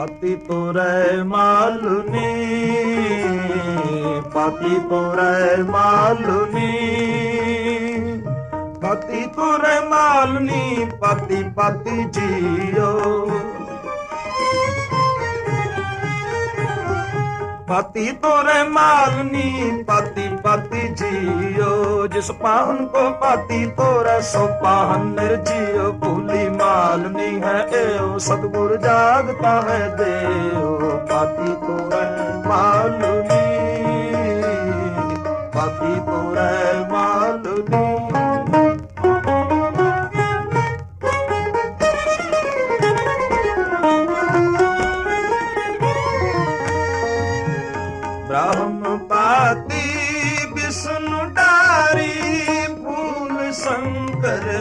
পাতি তোরায় মালুনি, পাতি তোরায় মালুনি, পাতি তোরায় মালুনি, পাতি পাতি জিও। পাতি তোরে মালনি, পাতি পাতি জিও। जिस पाहन को पाती तोरे सो पाहन निर्जीव भूली मालनी है एओ सतगुरु जागता है देओ पाती तोरे मालनी पाती तोरे मालनी ब्राह्म शंकर